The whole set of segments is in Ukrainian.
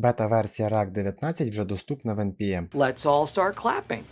Бета-версія React 19 вже доступна в NPM. Let's all start clapping.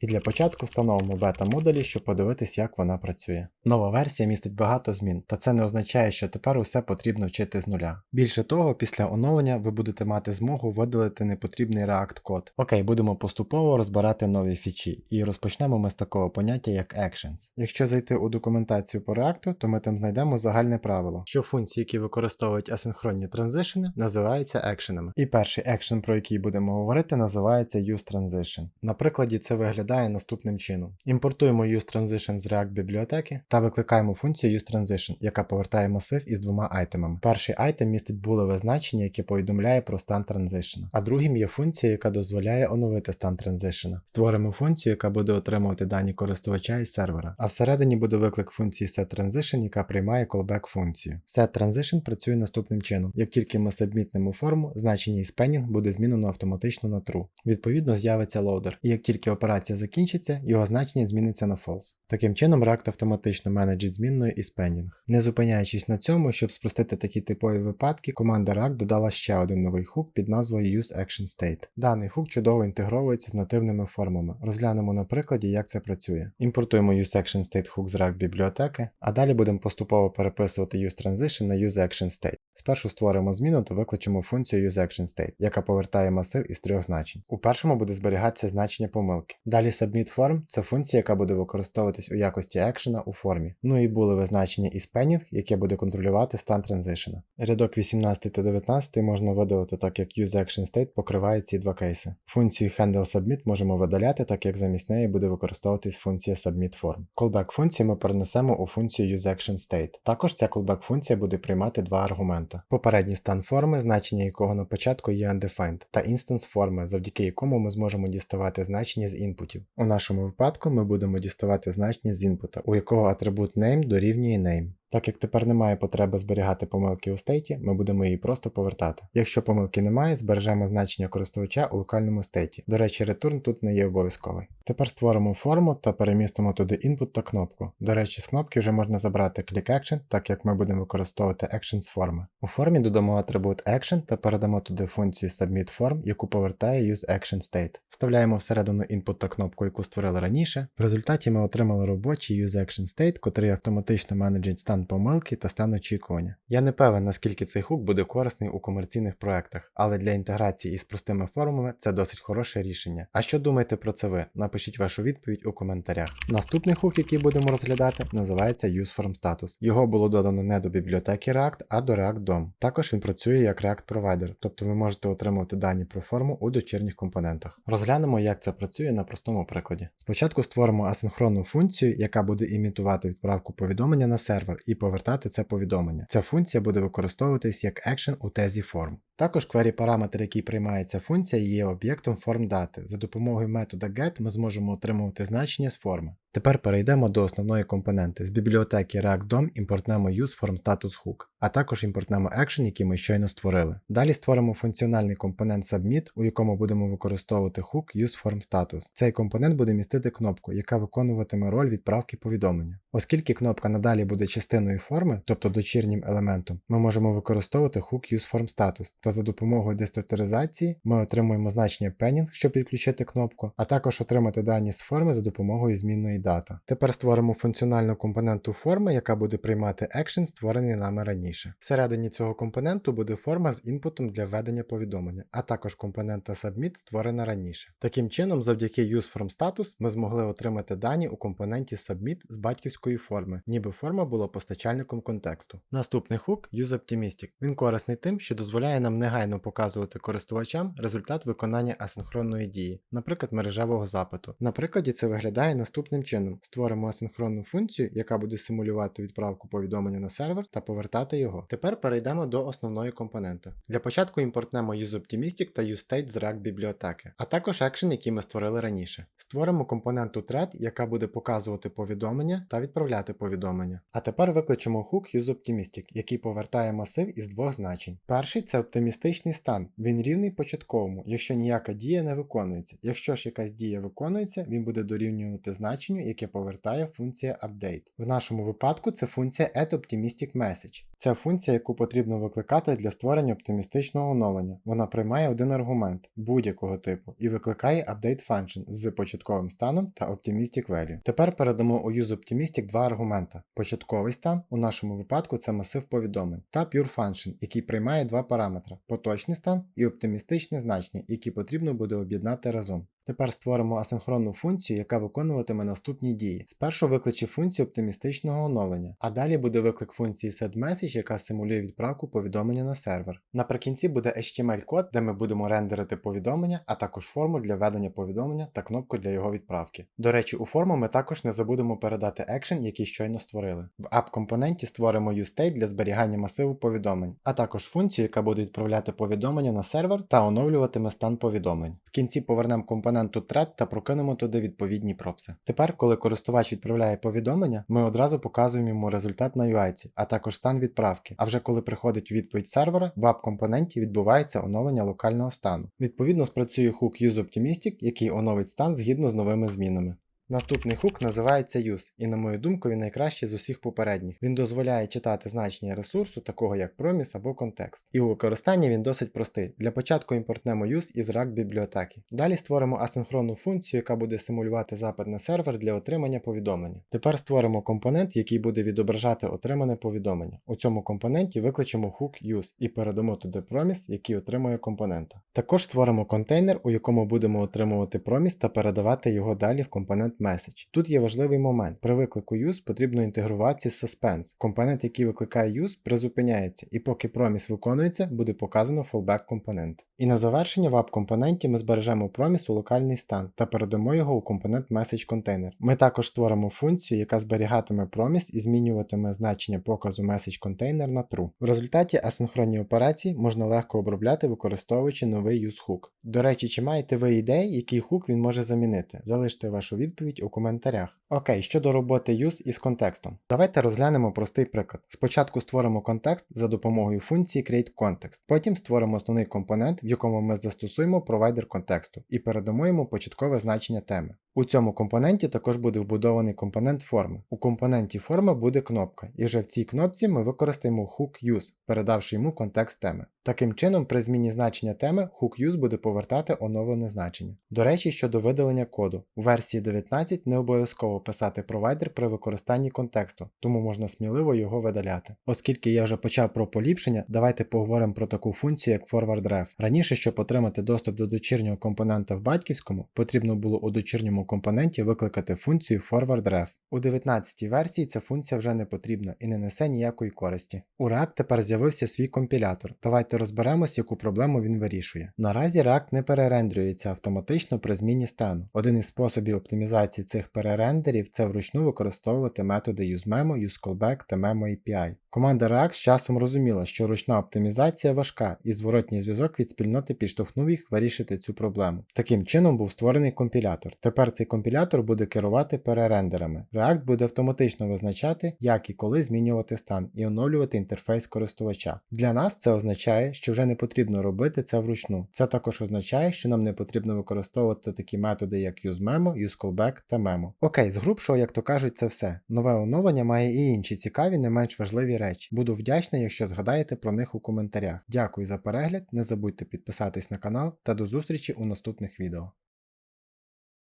І для початку встановимо бета-модулі, щоб подивитись, як вона працює. Нова версія містить багато змін, та це не означає, що тепер усе потрібно вчити з нуля. Більше того, після оновлення ви будете мати змогу видалити непотрібний React код. Окей, будемо поступово розбирати нові фічі, і розпочнемо ми з такого поняття як Actions. Якщо зайти у документацію по React, то ми там знайдемо загальне правило, що функції, які використовують асинхронні транзишени, називаються екшенами. І перший екшен, про який будемо говорити, називається useTransition. На прикладі це виглядає наступним чином: імпортуємо useTransition з React бібліотеки та викликаємо функцію useTransition, яка повертає масив із двома айтемами. Перший айтем містить булеве значення, яке повідомляє про стан транзишена, а другим є функція, яка дозволяє оновити стан транзишена. Створимо функцію, яка буде отримувати дані користувача із сервера. А всередині буде виклик функції setTransition, яка приймає callback функцію. SetTransition працює наступним чином: як тільки ми сабмітнемо форму, значення із penning буде змінено автоматично на true. Відповідно, з'явиться лоудер, і як тільки операція закінчиться, його значення зміниться на false. Таким чином, React автоматично менеджить змінною із penning. Не зупиняючись на цьому, щоб спростити такі типові випадки, команда React додала ще один новий хук під назвою useActionState. Даний хук чудово інтегровується з нативними формами. Розглянемо на прикладі, як це працює. Імпортуємо useActionState хук з React бібліотеки, а далі будемо поступово переписувати useTransition на useActionState. Спершу створимо зміну та викличемо функцію useActionState, яка повертає масив із трьох значень. У першому буде зберігатися значення помилки. Далі submitForm – це функція, яка буде використовуватись у якості екшена у формі. Ну і булеве значення із penning, яке буде контролювати стан транзишена. Рядок 18 та 19 можна видалити, так як useActionState покриває ці два кейси. Функцію handleSubmit можемо видаляти, так як замість неї буде використовуватись функція submitForm. Callback функцію ми перенесемо у функцію useActionState. Також ця callback функція буде приймати два аргумента: попередній стан форми, значення якого на початку є undefined, та інстанс форми, завдяки якому ми зможемо діставати значення з інпутів. У нашому випадку ми будемо діставати значення з інпута, у якого атрибут name дорівнює name. Так як тепер немає потреби зберігати помилки у стейті, ми будемо її просто повертати. Якщо помилки немає, збережемо значення користувача у локальному стейті. До речі, return тут не є обов'язковий. Тепер створимо форму та перемістимо туди input та кнопку. До речі, з кнопки вже можна забрати click action, так як ми будемо використовувати action з форми. У формі додамо атрибут action та передамо туди функцію submit form, яку повертає useActionState. Вставляємо всередину input та кнопку, яку створили раніше. В результаті ми отримали робочий useActionState, котрий автоматично менеджить стан помилки та стан очікування. Я не певен, наскільки цей хук буде корисний у комерційних проектах, але для інтеграції із простими формами це досить хороше рішення. А що думаєте про це ви? Напишіть вашу відповідь у коментарях. Наступний хук, який будемо розглядати, називається useFormStatus. Його було додано не до бібліотеки React, а до React DOM. Також він працює як React Provider, тобто ви можете отримувати дані про форму у дочірніх компонентах. Розглянемо, як це працює на простому прикладі. Спочатку створимо асинхронну функцію, яка буде імітувати відправку повідомлення на сервер і повертати це повідомлення. Ця функція буде використовуватись як екшен у тезі форм. Також query параметр, який приймає ця функція, є об'єктом формдати. За допомогою метода get ми зможемо отримувати значення з форми. Тепер перейдемо до основної компоненти. З бібліотеки React DOM імпортнемо useFormStatusHook, а також імпортнемо екшен, який ми щойно створили. Далі створимо функціональний компонент Submit, у якому будемо використовувати hook useFormStatus. Цей компонент буде містити кнопку, яка виконуватиме роль відправки повідомлення. Оскільки кнопка надалі буде частиною форми, тобто дочірнім елементом, ми можемо використовувати hook useFormStatus, та за допомогою деструктуризації ми отримуємо значення penning, щоб підключити кнопку, а також отримати дані з форми за допомогою змінної дата. Тепер створимо функціональну компоненту форми, яка буде приймати екшен, створений нами раніше. Всередині цього компоненту буде форма з інпутом для введення повідомлення, а також компонента Submit створена раніше. Таким чином, завдяки useFormStatus ми змогли отримати дані у компоненті Submit з батьківської форми, ніби форма була постачальником контексту. Наступний хук useOptimistic. Він корисний тим, що дозволяє нам негайно показувати користувачам результат виконання асинхронної дії, наприклад, мережевого запиту. На прикладі це виглядає наступним чином: створимо асинхронну функцію, яка буде симулювати відправку повідомлення на сервер та повертати його. Тепер перейдемо до основної компоненти. Для початку імпортнемо useOptimistic та useState з React бібліотеки, а також екшен, який ми створили раніше. Створимо компоненту thread, яка буде показувати повідомлення та відправляти повідомлення. А тепер викличемо хук useOptimistic, який повертає масив із двох значень. Перший це оптимістичний стан. Він рівний початковому, якщо ніяка дія не виконується. Якщо ж якась дія виконується, він буде дорівнювати значенню, значенню, яке повертає функція update. В нашому випадку це функція addOptimisticMessage. Це функція, яку потрібно викликати для створення оптимістичного оновлення. Вона приймає один аргумент будь-якого типу і викликає update function з початковим станом та optimistic value. Тепер передамо у useOptimistic два аргумента: початковий стан, у нашому випадку це масив повідомлень, та pure function, який приймає два параметри: поточний стан і оптимістичне значення, які потрібно буде об'єднати разом. Тепер створимо асинхронну функцію, яка виконуватиме наступні дії. Спершу викличе функцію оптимістичного оновлення, а далі буде виклик функції setMessage, яка симулює відправку повідомлення на сервер. Наприкінці буде HTML-код, де ми будемо рендерити повідомлення, а також форму для введення повідомлення та кнопку для його відправки. До речі, у форму ми також не забудемо передати екшен, який щойно створили. В app-компоненті створимо useState для зберігання масиву повідомлень, а також функцію, яка буде відправляти повідомлення на сервер та оновлюватиме стан повідомлень. В кінці повернемо компоненту thread та прокинемо туди відповідні пропси. Тепер, коли користувач відправляє повідомлення, ми одразу показуємо йому результат на UI, а також стан відправки. А вже коли приходить у відповідь сервера, в ап-компоненті відбувається оновлення локального стану. Відповідно, спрацює хук useOptimistic, який оновить стан згідно з новими змінами. Наступний хук називається use, і на мою думку, він найкращий з усіх попередніх. Він дозволяє читати значення ресурсу, такого як проміс або контекст. І у використанні він досить простий. Для початку імпортнемо use із rack бібліотеки. Далі створимо асинхронну функцію, яка буде симулювати запит на сервер для отримання повідомлення. Тепер створимо компонент, який буде відображати отримане повідомлення. У цьому компоненті викличемо хук use і передамо туди проміс, який отримує компонента. Також створимо контейнер, у якому будемо отримувати проміс та передавати його далі в компонент message. Тут є важливий момент. При виклику use потрібно інтегруватися з suspense. Компонент, який викликає use, призупиняється, і поки проміс виконується, буде показано fallback компонент. І на завершення в app-компоненті ми збережемо проміс у локальний стан та передамо його у компонент message container. Ми також створимо функцію, яка зберігатиме проміс і змінюватиме значення показу message container на true. В результаті асинхронні операції можна легко обробляти, використовуючи новий use hook. До речі, чи маєте ви ідеї, який хук він може замінити? Залиште вашу відповідь у коментарях. Окей, щодо роботи use із контекстом. Давайте розглянемо простий приклад. Спочатку створимо контекст за допомогою функції createContext, потім створимо основний компонент, в якому ми застосуємо провайдер контексту і передамо йому початкове значення теми. У цьому компоненті також буде вбудований компонент форми. У компоненті форми буде кнопка, і вже в цій кнопці ми використаємо hook use, передавши йому контекст теми. Таким чином, при зміні значення теми hook use буде повертати оновлене значення. До речі, щодо видалення коду. У версії 19 не обов'язково писати провайдер при використанні контексту, тому можна сміливо його видаляти. Оскільки я вже почав про поліпшення, давайте поговоримо про таку функцію, як forward-ref. Раніше, щоб отримати доступ до дочірнього компонента в батьківському, потрібно було у дочірньому компоненті викликати функцію forward-ref. У 19-й версії ця функція вже не потрібна і не несе ніякої користі. У React тепер з'явився свій компілятор. Давайте розберемось, яку проблему він вирішує. Наразі React не перерендрюється автоматично при зміні стану. Один із способів оптимізації цих перерендерів це вручну використовувати методи useMemo, useCallback та Memo API. Команда React з часом розуміла, що ручна оптимізація важка, і зворотній зв'язок від спільноти підштовхнув їх вирішити цю проблему. Таким чином був створений компілятор. Тепер цей компілятор буде керувати перерендерами. React буде автоматично визначати, як і коли змінювати стан і оновлювати інтерфейс користувача. Для нас це означає, що вже не потрібно робити це вручну. Це також означає, що нам не потрібно використовувати такі методи, як useMemo, useCallback та Memo. Окей, з грубшого, як то кажуть, це все. Нове оновлення має і інші цікаві, не менш важливі речі. Буду вдячний, якщо згадаєте про них у коментарях. Дякую за перегляд, не забудьте підписатись на канал та до зустрічі у наступних відео.